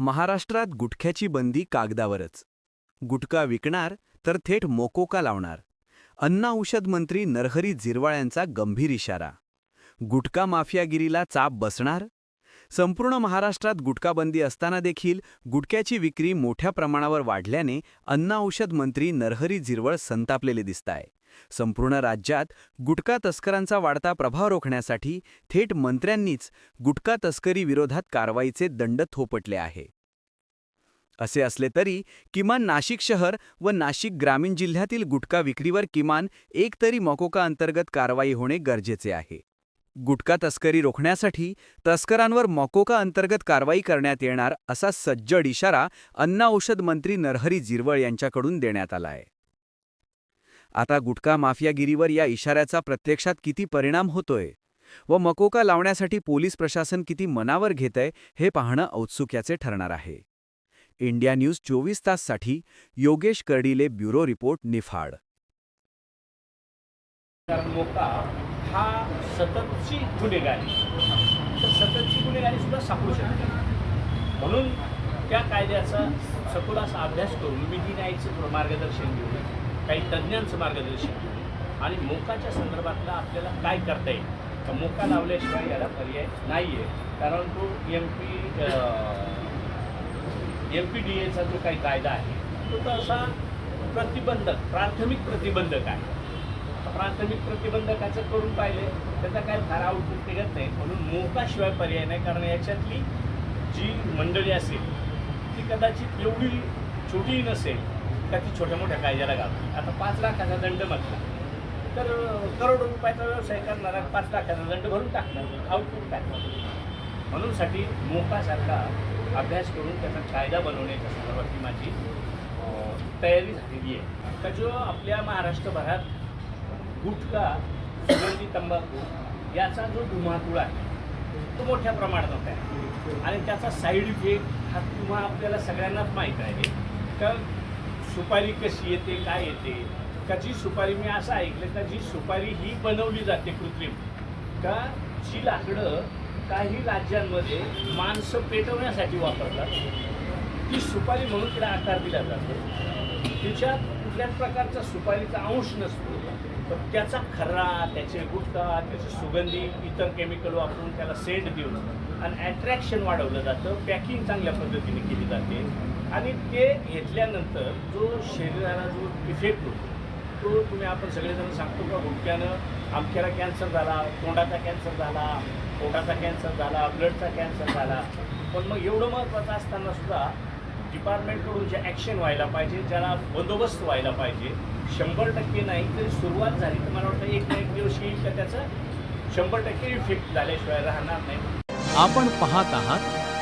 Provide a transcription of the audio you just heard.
महाराष्ट्रात गुटख्याची बंदी कागदावरच. गुटखा विकणार तर थेट मोकोका लावणार. अन्न औषध मंत्री नरहरी झिरवाळ यांचा गंभीर इशारा. गुटखा माफियागिरीला चाप बसणार? संपूर्ण महाराष्ट्रात गुटखाबंदी असताना देखील गुटख्याची विक्री मोठ्या प्रमाणावर वाढल्याने अन्न औषध मंत्री नरहरी झिरवळ संतापलेले दिसताय. संपूर्ण राज्यात गुटखा तस्करांचा वाढता प्रभाव रोखण्यासाठी थेट मंत्र्यांनीच गुटखा तस्करी विरोधात कारवाईचे दंड थोपटले आहे. असे असले तरी किमान नाशिक शहर व नाशिक ग्रामीण जिल्ह्यातील गुटखा विक्रीवर किमान एक तरी मकोका अंतर्गत कारवाई होणे गरजेचे आहे. गुटखा तस्करी रोखण्यासाठी तस्करांवर मकोका अंतर्गत कारवाई करण्यात येणार असा सज्जड इशारा अन्न औषध मंत्री नरहरी झिरवळ यांच्याकडून देण्यात आला आहे. आता गुटखा माफियागिरीवर या इशाऱ्याचा प्रत्यक्षात किती परिणाम होतोय? व मकोका लावण्यासाठी पोलीस प्रशासन किती मनावर घेतंय हे पाहणं औत्सुक्याचे ठरणार आहे. इंडिया न्यूज चोवीस ताससाठी योगेश कर्डिले ब्युरो रिपोर्ट निफाड. मोका हा सततची गुन्हेगारी. तर सततची गुन्हेगारी सुद्धा सापडू शकते. म्हणून त्या कायद्याचा सखोलाचा अभ्यास करून विधी न्यायचं मार्गदर्शन घेऊन काही तज्ज्ञांचं मार्गदर्शन आणि मोकाच्या संदर्भातला आपल्याला काय करता येईल? तर मोका लावल्याशिवाय याला पर्याय नाही आहे कारण तो M P M P D एचा जो काही कायदा आहे तो तसा प्रतिबंधक प्राथमिक प्रतिबंधक आहे. प्राथमिक प्रतिबंधकाचं करून पाहिले त्याचा काय फार आउटपुट निघत नाही. म्हणून मोकाशिवाय पर्याय नाही कारण याच्यातली जी मंडळी असेल ती कदाचित एवढी छोटी नसेल का ती छोट्या मोठ्या कायद्याला घालतो आता पाच लाखाचा दंड म्हटला तर करोड रुपयाचा व्यवसाय करणारा पाच लाखाचा दंड भरून टाकणार. आउटपुट टाकणार म्हणून साठी मोकासारखा अभ्यास करून त्याचा कायदा बनवण्याच्या संदर्भातली माझी तयारी झालेली आहे. का जो आपल्या महाराष्ट्रभरात गुटखा सुगंधी तंबाखू याचा जो धुमाकूळ आहे तो मोठ्या प्रमाणात आहे. आणि त्याचा साईड इफेक्ट हा तुम्हा आपल्याला सगळ्यांनाच माहीत आहे. का सुपारी कशी येते काय येते? का जी सुपारी मी असं ऐकलं का जी सुपारी ही बनवली जाते कृत्रिम का जी लाकडं काही राज्यांमध्ये माणसं पेटवण्यासाठी वापरतात ती सुपारी म्हणून तिला आकार दिला जातो. तिच्यात कुठल्याच प्रकारचा सुपारीचा अंश नसतो. तर त्याचा खर्रा त्याचे गुटखा त्याचे सुगंधी इतर केमिकल वापरून त्याला सेंट देऊन आणि ॲट्रॅक्शन वाढवलं जातं. पॅकिंग चांगल्या पद्धतीने केली जाते. आणि ते घेतल्यानंतर जो शरीराला जो इफेक्ट होतो तो तुम्ही आपण सगळेजण सांगतो का गुटख्यानं आमच्याला कॅन्सर झाला तोंडाचा कॅन्सर झाला पोटाचा कॅन्सर झाला ब्लडचा कॅन्सर झाला. पण मग एवढं महत्त्वाचं असताना सुद्धा डिपार्टमेंटकडून जे ॲक्शन व्हायला पाहिजे ज्याला बंदोबस्त व्हायला पाहिजे शंभर टक्के नाही तरी सुरुवात झाली तर मला वाटतं एक ना एक दिवस येईल का त्याचं शंभर टक्के इफेक्ट झाल्याशिवाय राहणार नाही. आपण पाहत आहात